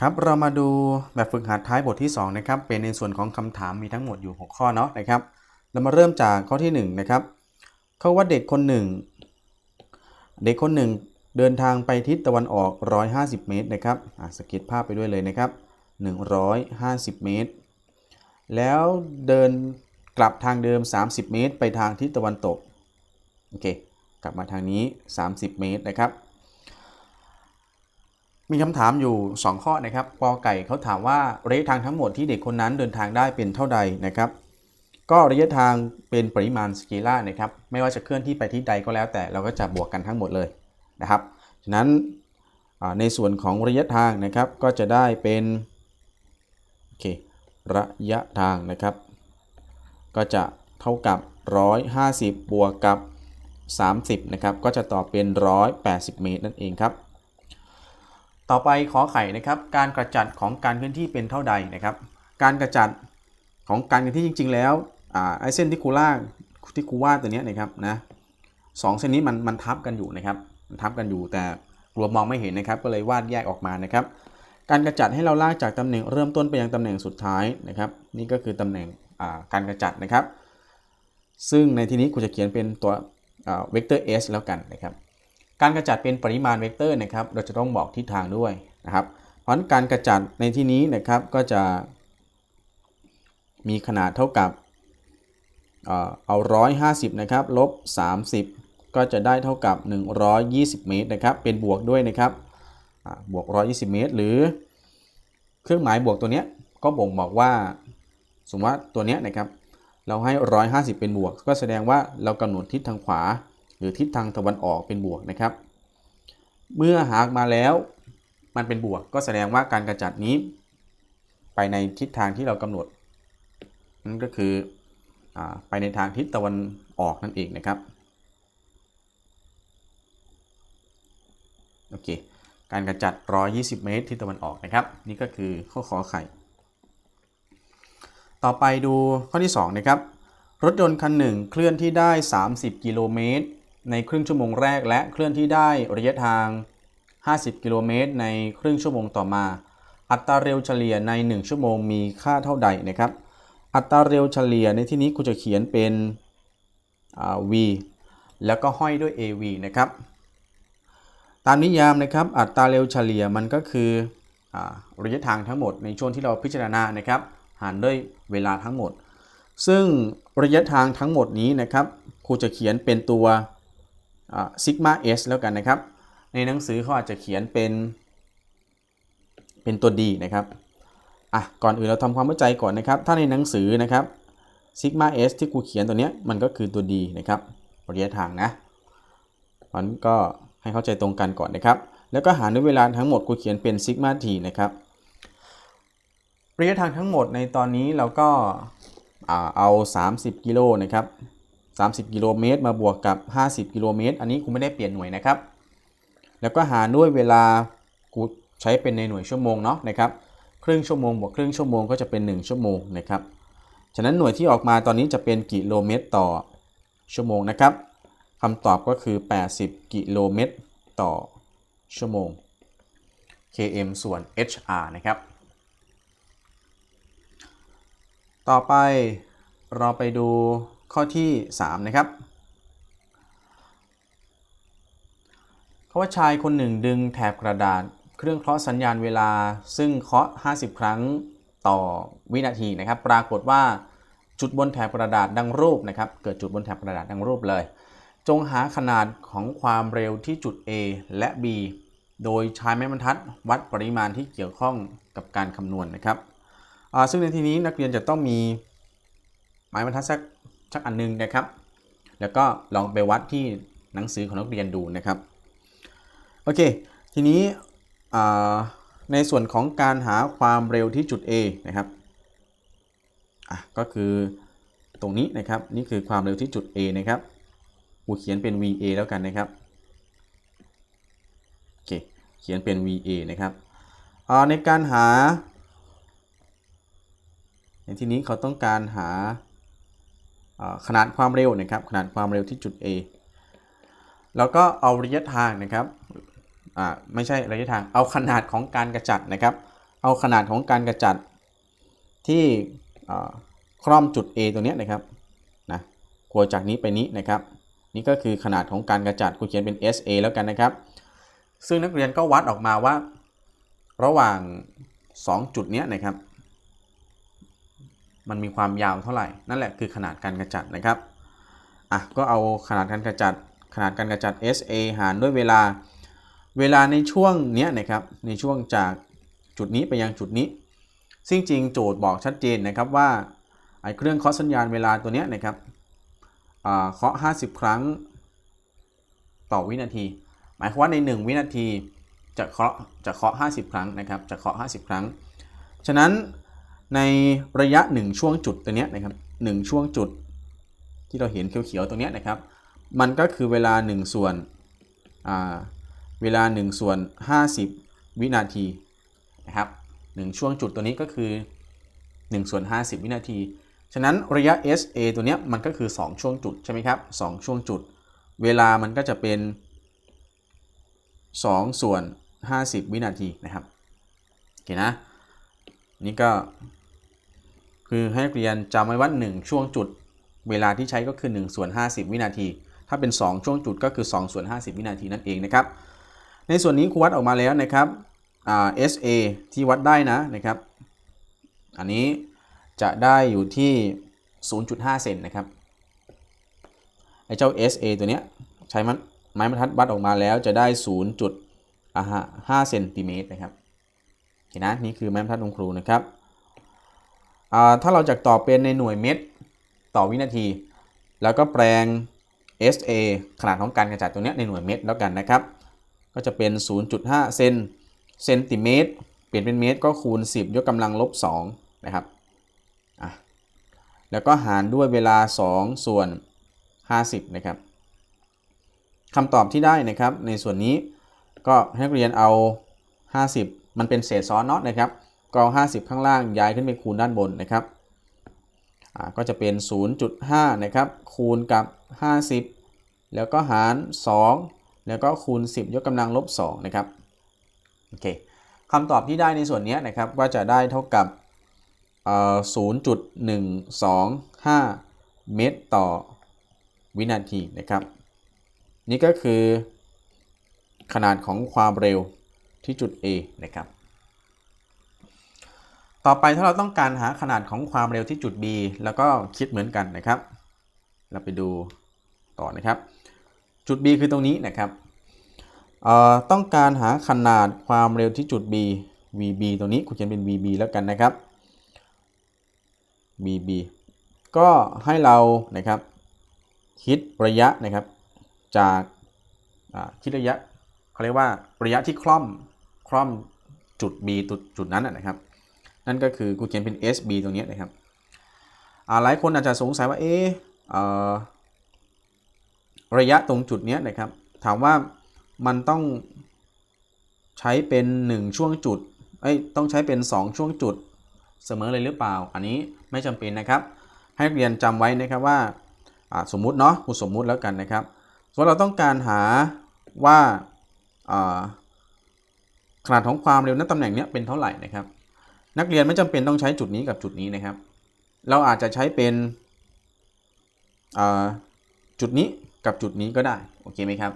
ครับเรามาดูแบบฝึกหัดท้ายบทที่2นะครับเป็นในส่วนของคำถามมีทั้งหมดอยู่ 6 ข้อเนาะนะครับ เรามาเริ่มจากข้อที่ 1 นะครับเขาว่าเด็กคนหนึ่งเด็กคนหนึ่งเดินทางไปทิศตะวันออก 150 เมตรนะครับสเก็ตภาพไปด้วยเลยนะครับ 150 เมตร แล้วเดินกลับทางเดิม 30 เมตร ไปทางทิศตะวันตกโอเคกลับมาทางนี้ 30 เมตรนะครับ มีคำถามอยู่ 2 ข้อนะครับกอไก่เขาถามว่าระยะทางทั้งหมดที่เด็กคนนั้นเดินทางได้เป็นเท่าใดนะครับ ก็ระยะทางเป็นปริมาณสเกล่านะครับ ไม่ว่าจะเคลื่อนที่ไปที่ใดก็แล้วแต่เราก็จะบวกกันทั้งหมดเลยนะครับ ฉะนั้นในส่วนของระยะทางนะครับก็จะได้เป็นโอเคระยะทางนะครับ ก็จะเท่ากับ 150 บวกกับ 30 นะครับ ก็จะตอบเป็น 180 เมตรนั่นเองครับ ต่อไปขอไข่นะครับการกระจัดของการเคลื่อนที่เป็นเท่าใดนะครับ การกระจัดของการเคลื่อนที่จริง ๆ แล้วอไอเส้นที่ครูล่าที่ครูวาดตัวนี้นะครับนะสองเส้นนี้มันมันทับกันอยู่นะครับมันทับกันอยู่แต่กลัวมองไม่เห็นนะครับ ก็เลยวาดแยกออกมานะครับ การกระจัดให้เราลากจากตำแหน่งเริ่มต้นไปยังตำแหน่งสุดท้ายนะครับ นี่ก็คือตำแหน่งการกระจัดนะครับ ซึ่งในที่นี้ครูจะเขียนเป็นตัวเวกเตอร์ s แล้วกันนะครับ การกระจัดเป็นปริมาณเวกเตอร์นะครับ เราจะต้องบอกทิศทางด้วยนะครับ เพราะการกระจัดในที่นี้นะครับก็จะมีขนาดเท่ากับเอ่อเอา150นะครับลบ30ก็จะได้เท่ากับ 120 เมตรนะครับ เป็นบวกด้วยนะครับอ่าบวก 120 เมตร หรือเครื่องหมายบวกตัวเนี้ยก็บ่งบอกว่า สมมติว่าตัวเนี้ยนะครับ เราให้ 150 เป็นบวก ก็แสดงว่าเรากำหนดทิศทางขวา หรือทิศทางตะวันออกเป็นบวกนะครับ เมื่อหากมาแล้วมันเป็นบวกก็แสดงว่าการกระจัดนี้ ไปในทิศทางที่เรากำหนด นั่นก็คืออไปในทางทิศตะวันออกนั่นเองนะครับโอเคการกระจัด 120 เมตรทิศตะวันออกนะครับ นี่ก็คือข้อขอไข่ ต่อไปดูข้อที่ 2 นะครับ รถยนต์คันหนึ่งเคลื่อนที่ได้ 30 กิโลเมตร ในครึ่งชั่วโมงแรกและเคลื่อนที่ได้ระยะทาง 50 กิโลเมตร ในครึ่งชั่วโมงต่อมา อัตราเร็วเฉลี่ยใน 1 ชั่วโมงมีค่าเท่าใดนะครับ อัตราเร็วเฉลี่ยในที่นี้กูจะเขียนเป็น v แล้วก็ห้อยด้วย av นะครับตามนิยามนะครับอัตราเร็วเฉลี่ยมันก็คืออระยะทางทั้งหมดในช่วงที่เราพิจารณานะครับหารด้วยเวลาทั้งหมด ซึ่งระยะทางทั้งหมดนี้นะครับครูจะเขียนเป็นตัว ซิกมา s แล้วกันนะครับ ในหนังสือเขาอาจจะเขียนเป็นเป็นตัว d นะครับอะก่อนอื่นเราทำความเข้าใจก่อนนะครับ ถ้าในหนังสือนะครับซิกมา s ที่ครูเขียนตัวเนี้ยมันก็คือตัว d นะครับระยะทางนะมันก็ให้เข้าใจตรงกันก่อนนะครับ แล้วก็หารด้วยเวลาทั้งหมดครูเขียนเป็นซิกมา t นะครับระยะทางทั้งหมดในตอนนี้เราก็อ่าเอา 30 กิโลนะครับ 30 กิโลเมตรมาบวกกับ 50 กิโลเมตร อันนี้กูไม่ได้เปลี่ยนหน่วยนะครับ แล้วก็หารด้วยเวลากูใช้เป็นในหน่วยชั่วโมงเนาะนะครับ ครึ่งชั่วโมงบวกครึ่งชั่วโมงก็จะเป็น 1 ชั่วโมงนะครับ ฉะนั้นหน่วยที่ออกมาตอนนี้จะเป็นกิโลเมตรต่อชั่วโมงนะครับคำตอบก็คือ 80 กิโลเมตรต่อชั่วโมง km ส่วน hr นะครับ ต่อไปเราไปดู ข้อที่ 3 นะครับเขาว่าชายคนหนึ่งดึงแถบกระดาษ เครื่องเคาะสัญญาณเวลา ซึ่งเคาะ 50 ครั้งต่อวินาทีนะครับ ปรากฏว่าจุดบนแถบกระดาษดังรูปนะครับ เกิดจุดบนแถบกระดาษดังรูปเลย จงหาขนาดของความเร็วที่จุด A และ B โดยใช้ไม้บรรทัดวัดปริมาณที่เกี่ยวข้องกับการคำนวณนะครับ ซึ่งในที่นี้นักเรียนจะต้องมีไม้บรรทัดสัก สักอันหนึงนะครับ แล้วก็ลองไปวัดที่หนังสือของนักเรียนดูนะครับ โอเค ทีนี้ในส่วนของการหาความเร็วที่จุด A นะครับก็คือตรงนี้นะครับ นี่คือความเร็วที่จุด A นะครับกูเขียนเป็น VA แล้วกันนะครับ โอเค เขียนเป็น VA นะครับอ่าในการหา ในที่นี้เขาต้องการหา ขนาดความเร็วนะครับขนาดความเร็วที่จุด A แล้วก็เอาระยะทางนะครับไม่ใช่ระยะทางเอาขนาดของการกระจัดนะครับ เอาขนาดของการกระจัดที่คร่อมจุด A ตัวนี้นะครับนะกลัวจากนี้ไปนี้นะครับ นี่ก็คือขนาดของการกระจัดครูเขียนเป็น SA แล้วกันนะครับ ซึ่งนักเรียนก็วัดออกมาว่า ระหว่าง 2 จุดเนี้ยนะครับ มันมีความยาวเท่าไหร่ นั่นแหละคือขนาดการกระจัดนะครับอะก็เอาขนาดการกระจัด ขนาดการกระจัด SA หารด้วยเวลา เวลาในช่วงเนี้ยนะครับ ในช่วงจากจุดนี้ไปยังจุดนี้ ซึ่งจริงโจทย์บอกชัดเจนนะครับว่าไอ้เครื่องเคาะสัญญาณเวลาตัวเนี้ยนะครับอ่าเคาะ 50 ครั้งต่อวินาที หมายความว่าใน 1 วินาทีจะเคาะจะเคาะ 50 ครั้งนะครับ จะเคาะ 50 ครั้ง ฉะนั้น ในระยะ 1 ช่วงจุดตัวเนี้ยนะครับ1ช่วงจุดที่เราเห็นเขียวๆตรงเนี้ยนะครับ มันก็คือเวลา 1 ส่วนอ่าเวลา 1 ส่วน 50 วินาทีนะครับ1ช่วงจุดตัวนี้ก็คือ 1 ส่วน 50 วินาที ฉะนั้นระยะ SA ตัวเนี้ยมันก็คือ 2 ช่วงจุดใช่ไหมครับ2ช่วงจุด เวลามันก็จะเป็น 2 ส่วน 50 วินาทีนะครับโอเคนะนี่ก็ คือให้นักเรียนจำไว้ว่า 1 ช่วงจุด เวลาที่ใช้ก็คือ1ส่วน50 วินาที ถ้าเป็น 2 ช่วงจุดก็คือ2ส่วน50 วินาทีนั่นเองนะครับ ในส่วนนี้ครูวัดออกมาแล้วนะครับอ่า SA ที่วัดได้นะนะครับ อันนี้จะได้อยู่ที่ 0.5 เซนนะครับไอ้เจ้า SA ตัวเนี้ยใช้มันไม้บรรทัดวัดออกมาแล้วจะได้ 0.5เซนติเมตรนะครับโอเคนะนี่คือไม้บรรทัดของครูนะครับ ถ้าเราจะต่อเป็นในหน่วยเมตรต่อวินาที แล้วก็แปลง SA ขนาดของการกระจัดตัวนี้ในหน่วยเมตรแล้วกันนะครับ ก็จะเป็น 0.5 เซนเซนติเมตร เปลี่ยนเป็นเมตรก็คูณ 10 ยกกำลังลบ2นะครับแล้วก็หารด้วยเวลา 2 ส่วน 50 นะครับคำตอบที่ได้นะครับ ในส่วนนี้ก็ให้นักเรียนเอา 50 มันเป็นเศษซ้อนเนาะนะครับ ก็เอา50 ข้างล่างย้ายขึ้นไปคูณด้านบนนะครับก็จะเป็น 0.5 นะครับ คูณกับ 50 แล้วก็หาร 2 แล้วก็คูณ 10 ยกกำลังลบ 2 นะครับ โอเคคำตอบที่ได้ในส่วนนี้นะครับ ก็จะได้เท่ากับเอ่อ0.125 เมตรต่อวินาทีนะครับ นี่ก็คือขนาดของความเร็วที่จุด A นะครับ ต่อไปถ้าเราต้องการหาขนาดของความเร็วที่จุด B แล้วก็คิดเหมือนกันนะครับ เราไปดูต่อนะครับ จุด B คือตรงนี้นะครับเอ่อต้องการหาขนาดความเร็วที่จุด B VB ตรงนี้คุณเขียนเป็น VB แล้วกันนะครับ VB ก็ให้เรานะครับ คิดระยะนะครับ จากคิดระยะเขาเรียกว่าระยะที่คล่อมคล่อมจุด B จุดนั้นนะครับ นั่นก็คือกูเขียนเป็น SB ตรงนี้นะครับหลายคนอาจจะสงสัยว่าเอเอระยะตรงจุดนี้นะครับ ถามว่ามันต้องใช้เป็น 1 ช่วงจุดเอ้ยต้องใช้เป็น 2 ช่วงจุดเสมอเลยหรือเปล่า อันนี้ไม่จำเป็นนะครับ ให้เรียนจำไว้นะครับว่าสมมุติเนาะกูสมมุติแล้วกันนะครับส่วนเราต้องการหาว่าขนาดของความเร็วณตำแหน่งนี้เป็นเท่าไหร่นะครับ นักเรียนไม่จำเป็นต้องใช้จุดนี้กับจุดนี้นะครับ เราอาจจะใช้เป็นจุดนี้กับจุดนี้ก็ได้โอเคไหมครับ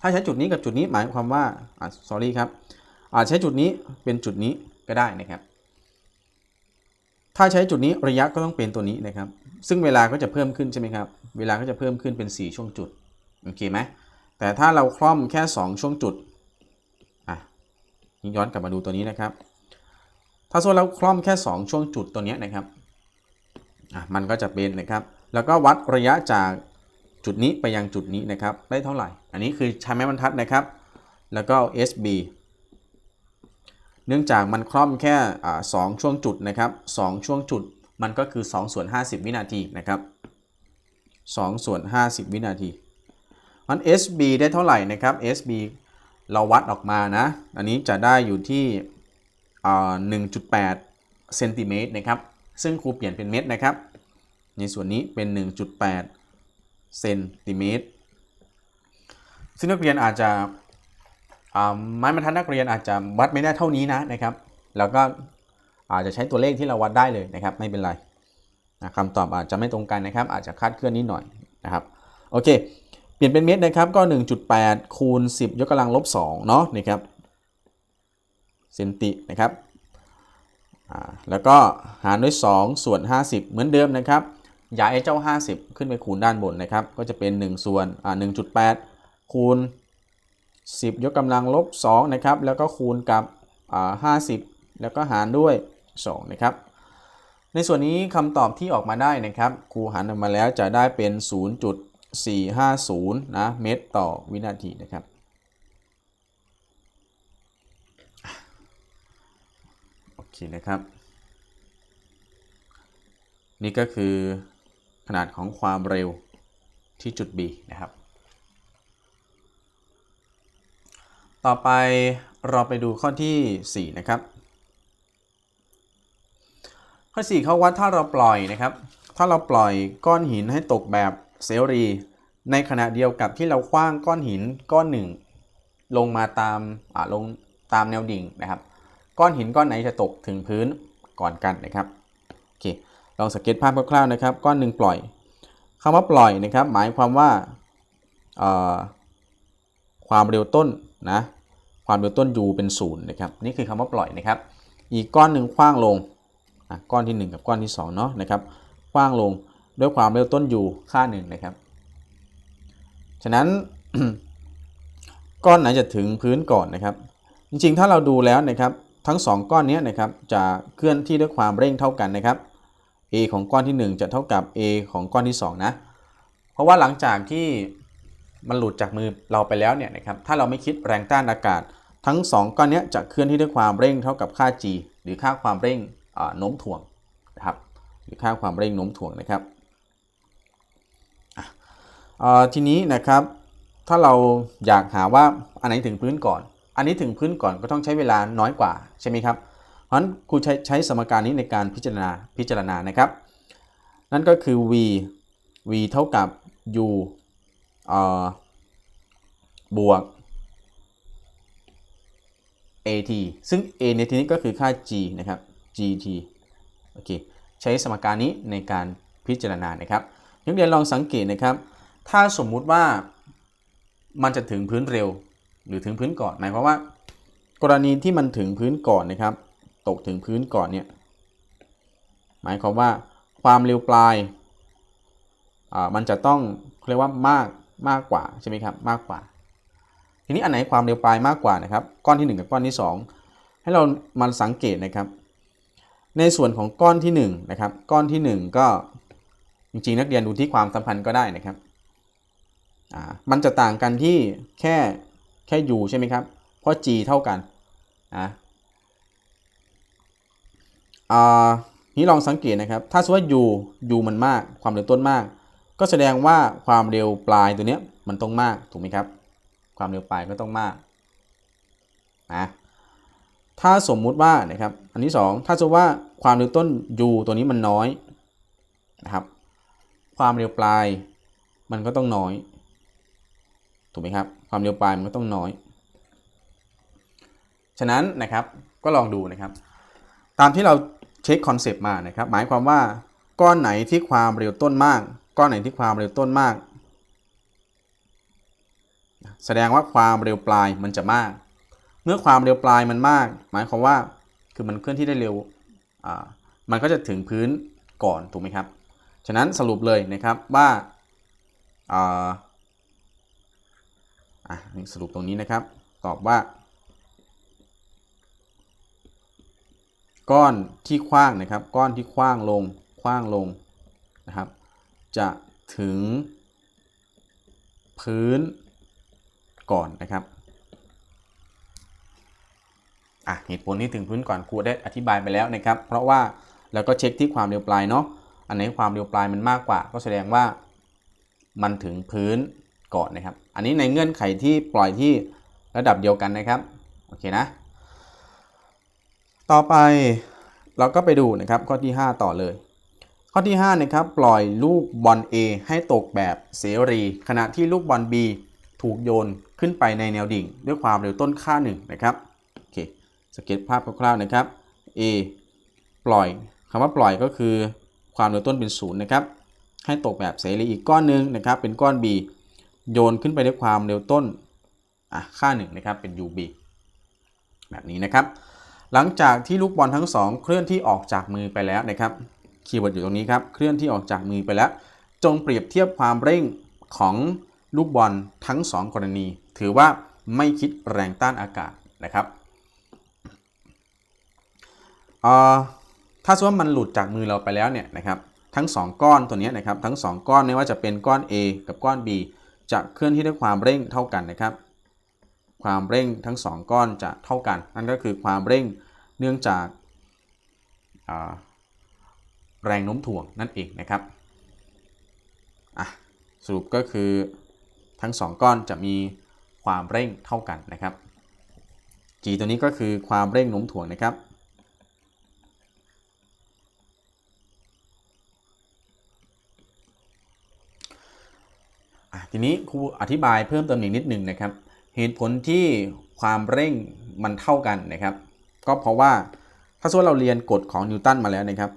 ถ้าใช้จุดนี้กับจุดนี้หมายความว่าอ่า sorry ครับอาจใช้จุดนี้เป็นจุดนี้ก็ได้นะครับ ถ้าใช้จุดนี้ระยะก็ต้องเป็นตัวนี้นะครับ ซึ่งเวลาก็จะเพิ่มขึ้นใช่ไหมครับ เวลาก็จะเพิ่มขึ้นเป็น 4 ช่วงจุดโอเคไหมแต่ถ้าเราคล่อมแค่ 2 ช่วงจุดอะย้อนกลับมาดูตัวนี้นะครับ ถ้าส่วนเราคล่อมแค่ 2 ช่วงจุดตัวนี้นะครับอะมันก็จะเป็นนะครับ แล้วก็วัดระยะจากจุดนี้ไปยังจุดนี้นะครับ ได้เท่าไหร่ อันนี้คือใช้ไม้บรรทัดนะครับ แล้วก็ SB เนื่องจากมันคล่อมแค่สองช่วงจุดนะครับสองช่วงจุดมันก็คือ2ส่วน50 วินาทีนะครับ2ส่วน50 วินาทีมัน SB ได้เท่าไหร่นะครับ SB เราวัดออกมานะ อันนี้จะได้อยู่ที่ 1.8เซนติเมตรนะครับ ซึ่งครูเปลี่ยนเป็นเมตรนะครับ ในส่วนนี้เป็น 1.8เซนติเมตรซึ่งนักเรียนอาจจะไม้บรรทัดนักเรียนอาจจะวัดไม่ได้เท่านี้นะนะครับ แล้วก็อาจจะใช้ตัวเลขที่เราวัดได้เลยนะครับ ไม่เป็นไรนะคำตอบอาจจะไม่ตรงกันนะครับ อาจจะคาดเคลื่อนนิดหน่อยนะครับโอเค เปลี่ยนเป็นเมตรนะครับก็ 1.8คูณ10 ยกกำลังลบ2เนาะนะครับ เซนตินะครับแล้วก็หารด้วย 2 ส่วน 50 เหมือนเดิมนะครับ ย้ายไอ้เจ้า 50 ขึ้นไปคูณด้านบนนะครับ ก็จะเป็น 1 ส่วนอ่า1.8 คูณ 10 ยกกำลังลบ2นะครับ แล้วก็คูณกับอ่า50 แล้วก็หารด้วย 2 นะครับ ในส่วนนี้คำตอบที่ออกมาได้นะครับ ครูหารออกมาแล้วจะได้เป็น 0.450 นะ เมตรต่อวินาทีนะครับ โอเคนะครับ นี่ก็คือขนาดของความเร็วที่จุด B นะครับ ต่อไปเราไปดูข้อที่ 4 นะครับ ข้อ 4 เขาวัดถ้าเราปล่อยนะครับ ถ้าเราปล่อยก้อนหินให้ตกแบบเสรี ในขณะเดียวกับที่เราคว้างก้อนหินก้อนหนึ่ง ลงมาตามอ่าลงตามแนวดิ่งนะครับ ก้อนหินก้อนไหนจะตกถึงพื้นก่อนกันนะครับโอเคลองสังเกตภาพคร่าวๆนะครับ ก้อนหนึ่งปล่อยคำว่าปล่อยนะครับ หมายความว่าความเร็วต้นนะความเร็วต้น u เป็นศูนย์นะครับนี่คือคำว่าปล่อยนะครับ อีกก้อนหนึ่งคว้างลงก้อนที่ 1 กับก้อนที่2เนาะนะครับกว้างลงด้วยความเร็วต้นอยู่ค่าหนึ่งนะครับฉะนั้นก้อนไหนจะถึงพื้นก่อนนะครับ จริงๆ ถ้าเราดูแล้วนะครับ ทั้ง 2 ก้อนนี้นะครับจะเคลื่อนที่ด้วยความเร่งเท่ากันนะครับ a ของก้อนที่ 1 จะเท่ากับ a ของก้อนที่ 2 นะ เพราะว่าหลังจากที่มันหลุดจากมือเราไปแล้วเนี่ยนะครับ ถ้าเราไม่คิดแรงต้านอากาศ ทั้ง 2 ก้อนนี้จะเคลื่อนที่ด้วยความเร่งเท่ากับค่า g หรือค่าความเร่งโน้มถ่วงนะครับ หรือค่าความเร่งโน้มถ่วงนะครับทีนี้นะครับ ถ้าเราอยากหาว่าอันไหนถึงพื้นก่อน อันนี้ถึงพื้นก่อนก็ต้องใช้เวลาน้อยกว่าใช่ไหมครับ เพราะฉะนั้นครูใช้ใช้สมการนี้ในการพิจารณาพิจารณานะครับ นั่นก็คือ v v เท่ากับ u บวก at ซึ่ง a ในที่นี้ก็คือค่า g นะครับ gt โอเค ใช้สมการนี้ในการพิจารณานะครับนักเรียนลองสังเกตนะครับ ถ้าสมมุติว่ามันจะถึงพื้นเร็ว หรือถึงพื้นก่อน หมายความว่า กรณีที่มันถึงพื้นก่อนนะครับ ตกถึงพื้นก่อนเนี่ย หมายความว่าความเร็วปลายอ่ามันจะต้องเรียกว่ามากมากกว่าใช่ไหมครับมากกว่า ทีนี้อันไหนความเร็วปลายมากกว่านะครับ ก้อนที่ 1 กับก้อนที่ 2 ให้เรามาสังเกตนะครับ ในส่วนของก้อนที่1นะครับ ก้อนที่ 1 ก็จริงๆนักเรียนดูที่ความสัมพันธ์ก็ได้นะครับอ่ามันจะต่างกันที่แค่ แค่ u ใช่ไหมครับ เพราะ g เท่ากันอ่าอ่านี้ลองสังเกตนะครับ ถ้าสมมติว่า u u มันมาก ความเร็วต้นมาก ก็แสดงว่าความเร็วปลายตัวเนี้ยมันต้องมาก ถูกไหมครับ ความเร็วปลายก็ต้องมากนะถ้าสมมุติว่านะครับ อันที่ 2 ถ้าสมมติว่าความเร็วต้น u ตัวนี้มันน้อยนะครับ ความเร็วปลายมันก็ต้องน้อย ถูกไหมครับ ความเร็วปลายมันก็ต้องน้อย ฉะนั้นนะครับก็ลองดูนะครับ ตามที่เราเช็คคอนเซปต์มานะครับ หมายความว่าก้อนไหนที่ความเร็วต้นมาก ก้อนไหนที่ความเร็วต้นมาก แสดงว่าความเร็วปลายมันจะมาก เมื่อความเร็วปลายมันมาก หมายความว่าคือมันเคลื่อนที่ได้เร็วมันก็จะถึงพื้นก่อนถูกไหมครับ ฉะนั้นสรุปเลยนะครับว่า อะสรุปตรงนี้นะครับ ตอบว่า ก้อนที่คว้างนะครับ ก้อนที่คว้างลงคว้างลงนะครับ จะถึง พื้นก่อนนะครับอะเหตุผลที่ถึงพื้นก่อนครูได้อธิบายไปแล้วนะครับ เพราะว่าเราก็เช็คที่ความเร็วปลายเนาะอันไหนความเร็วปลายมันมากกว่า ก็แสดงว่ามันถึงพื้นก่อนนะครับ อันนี้ในเงื่อนไขที่ปล่อยที่ระดับเดียวกันนะครับ โอเคนะ ต่อไปเราก็ไปดูนะครับข้อที่ 5 ต่อเลย ข้อที่5นะครับปล่อยลูกบอล A ให้ตกแบบเสรี ขณะที่ลูกบอล B ถูกโยนขึ้นไปในแนวดิ่ง ด้วยความเร็วต้นค่า1นะครับโอเคสเก็ตภาพคร่าวๆนะครับ A ปล่อยคำว่าปล่อยก็คือความเร็วต้นเป็นศูนย์นะครับให้ตกแบบเสรีอีกก้อนหนึ่งนะครับเป็นก้อน B โยนขึ้นไปด้วยความเร็วต้นอะค่าหนึ่งนะครับเป็น UB แบบนี้นะครับ หลังจากที่ลูกบอลทั้งสองเคลื่อนที่ออกจากมือไปแล้วนะครับคีย์เวิร์ดอยู่ตรงนี้ครับเคลื่อนที่ออกจากมือไปแล้ว จงเปรียบเทียบความเร่งของลูกบอลทั้ง 2 กรณี ถือว่าไม่คิดแรงต้านอากาศนะครับถ้าสมมติว่ามันหลุดจากมือเราไปแล้วเนี่ยนะครับทั้ง 2 ก้อนตัวนี้นะครับทั้ง 2 ก้อนไม่ว่าจะเป็นก้อน A กับก้อน B จะเคลื่อนที่ด้วยความเร่งเท่ากันนะครับ ความเร่งทั้ง 2 ก้อนจะเท่ากัน นั่นก็คือความเร่งเนื่องจากาแรงโน้มถ่วงนั่นเองนะครับสรุปก็คือทั้ง 2 ก้อนจะมีความเร่งเท่ากันนะครับ G ตัวนี้ก็คือความเร่งโน้มถ่วงนะครับ ทีนี้ครูอธิบายเพิ่มเติมอีกนิดหนึ่งนะครับ เหตุผลที่ความเร่งมันเท่ากันนะครับ ก็เพราะว่าถ้าสมมติเราเรียนกฎของนิวตันมาแล้วนะครับ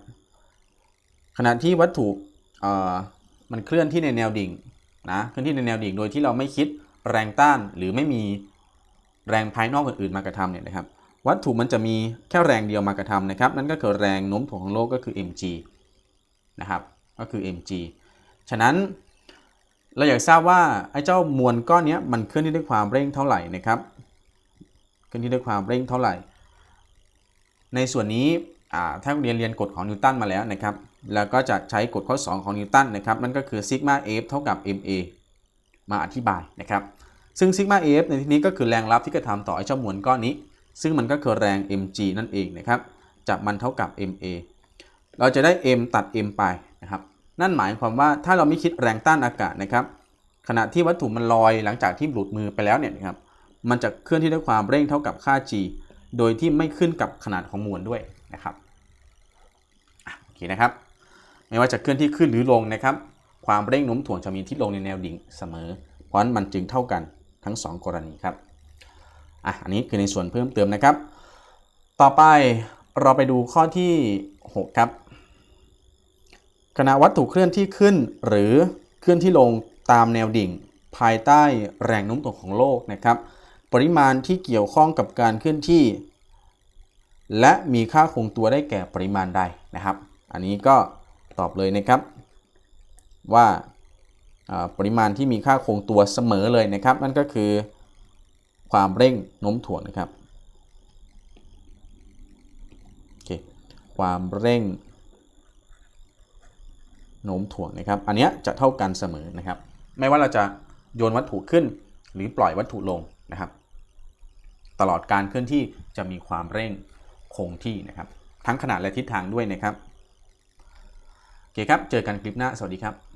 ขณะที่วัตถุมันเคลื่อนที่ในแนวดิ่งนะเคลื่อนที่ในแนวดิ่งโดยที่เราไม่คิดแรงต้านหรือไม่มีแรงภายนอกอื่นๆมากระทำเนี่ยนะครับ วัตถุมันจะมีแค่แรงเดียวมากระทำนะครับ นั่นก็คือแรงโน้มถ่วงของโลกก็คือ mg นะครับก็คือ mg ฉะนั้น เราอยากทราบว่าไอ้เจ้ามวลก้อนนี้มันเคลื่อนที่ด้วยความเร่งเท่าไหร่นะครับเคลื่อนที่ด้วยความเร่งเท่าไหร่ ในส่วนนี้อ่าถ้าเรียนเรียนกฎของนิวตันมาแล้วนะครับ แล้วก็จะใช้กฎข้อ 2 ของนิวตันนะครับ นั่นก็คือซิกมา f เท่ากับ ma มาอธิบายนะครับ ซึ่งซิกมา f ในที่นี้ก็คือแรงรับที่กระทำต่อไอ้เจ้ามวลก้อนนี้ ซึ่งมันก็คือแรง mg นั่นเองนะครับจะมันเท่ากับ ma เราจะได้ m ตัด m ไปนะครับ นั่นหมายความว่าถ้าเราไม่คิดแรงต้านอากาศนะครับ ขณะที่วัตถุมันลอยหลังจากที่หลุดมือไปแล้วเนี่ยนะครับมันจะเคลื่อนที่ด้วยความเร่งเท่ากับค่า g โดยที่ไม่ขึ้นกับขนาดของมวลด้วยนะครับโอเคนะครับ ไม่ว่าจะเคลื่อนที่ขึ้นหรือลงนะครับ ความเร่งโน้มถ่วงจะมีที่ลงในแนวดิ่งเสมอ เพราะฉะนั้นมันจึงเท่ากันทั้ง 2 กรณีครับอะอันนี้คือในส่วนเพิ่มเติมนะครับ ต่อไปเราไปดูข้อที่ 6 ครับ ขณะวัตถุเคลื่อนที่ขึ้น หรือเคลื่อนที่ลงตามแนวดิ่ง ภายใต้แรงโน้มถ่วงของโลกนะครับ ปริมาณที่เกี่ยวข้องกับการเคลื่อนที่ และมีค่าคงตัวได้แก่ปริมาณใดนะครับ อันนี้ก็ตอบเลยนะครับ ว่าปริมาณที่มีค่าคงตัวเสมอเลยนะครับ นั่นก็คือความเร่งโน้มถ่วงนะครับ ความเร่ง โน้มถ่วงนะครับ อันนี้จะเท่ากันเสมอนะครับ ไม่ว่าเราจะโยนวัตถุขึ้น หรือปล่อยวัตถุลงนะครับ ตลอดการเคลื่อนที่จะมีความเร่งคงที่นะครับ ทั้งขนาดและทิศทางด้วยนะครับโอเคครับ เจอกันคลิปหน้า สวัสดีครับ